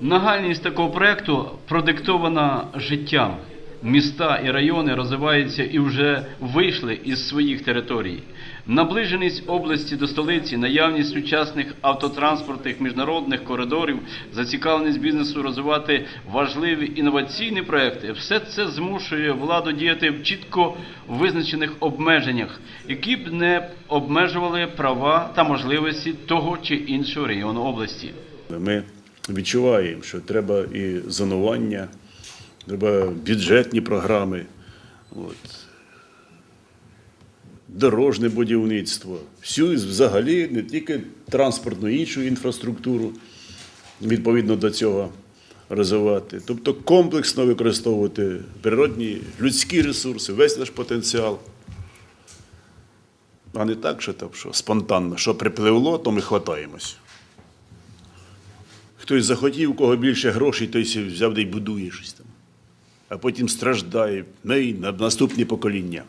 Нагальність такого проекту продиктована життям. Міста і райони розвиваються і вже вийшли із своїх територій. Наближеність області до столиці, наявність сучасних автотранспортних міжнародних коридорів, зацікавленість бізнесу розвивати важливі інноваційні проекти все це змушує владу діяти в чітко визначених обмеженнях, які б не обмежували права та можливості того чи іншого району області. Ми відчуваємо, що треба і зонування, треба бюджетні програми, от, дорожне будівництво, всю взагалі не тільки транспортну, іншу інфраструктуру відповідно до цього розвивати. Тобто комплексно використовувати природні людські ресурси, весь наш потенціал. А не так, що там що спонтанно, що припливло, то ми хватаємось. Хтось захотів, у кого більше грошей, той взяв й будує щось там. А потім страждає ну і на наступні покоління.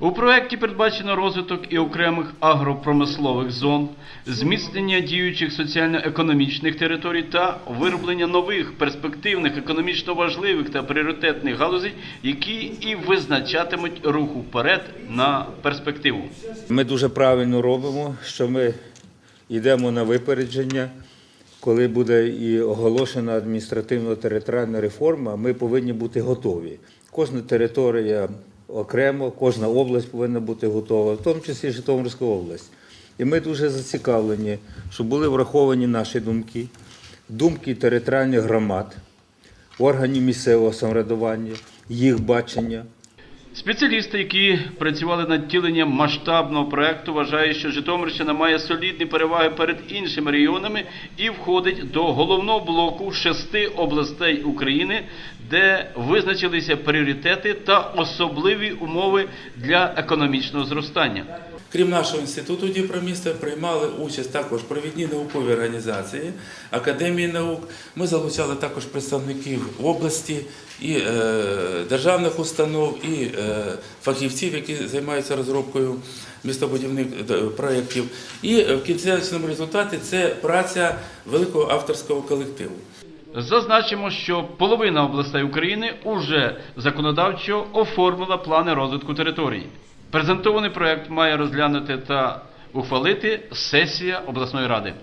У проєкті передбачено розвиток і окремих агропромислових зон, зміцнення діючих соціально-економічних територій та вироблення нових перспективних, економічно важливих та пріоритетних галузей, які і визначатимуть рух вперед на перспективу. Ми дуже правильно робимо, що ми йдемо на випередження. Коли буде і оголошена адміністративно-територіальна реформа, ми повинні бути готові. Кожна територія окремо, кожна область повинна бути готова, в тому числі Житомирська область. І ми дуже зацікавлені, щоб були враховані наші думки, думки територіальних громад, органів місцевого самоврядування, їх бачення. Спеціалісти, які працювали над тіленням масштабного проекту, вважають, що Житомирщина має солідні переваги перед іншими регіонами і входить до головного блоку шести областей України, де визначилися пріоритети та особливі умови для економічного зростання. Крім нашого інституту Діпроміста, приймали участь також провідні наукові організації, академії наук. Ми залучали також представників області і е, державних установ, і е, фахівців, які займаються розробкою містобудівних е, проєктів. І в кінцевому результаті це праця великого авторського колективу. Зазначимо, що половина областей України уже законодавчо оформила плани розвитку території. Презентований проект має розглянути та ухвалити сесія обласної ради.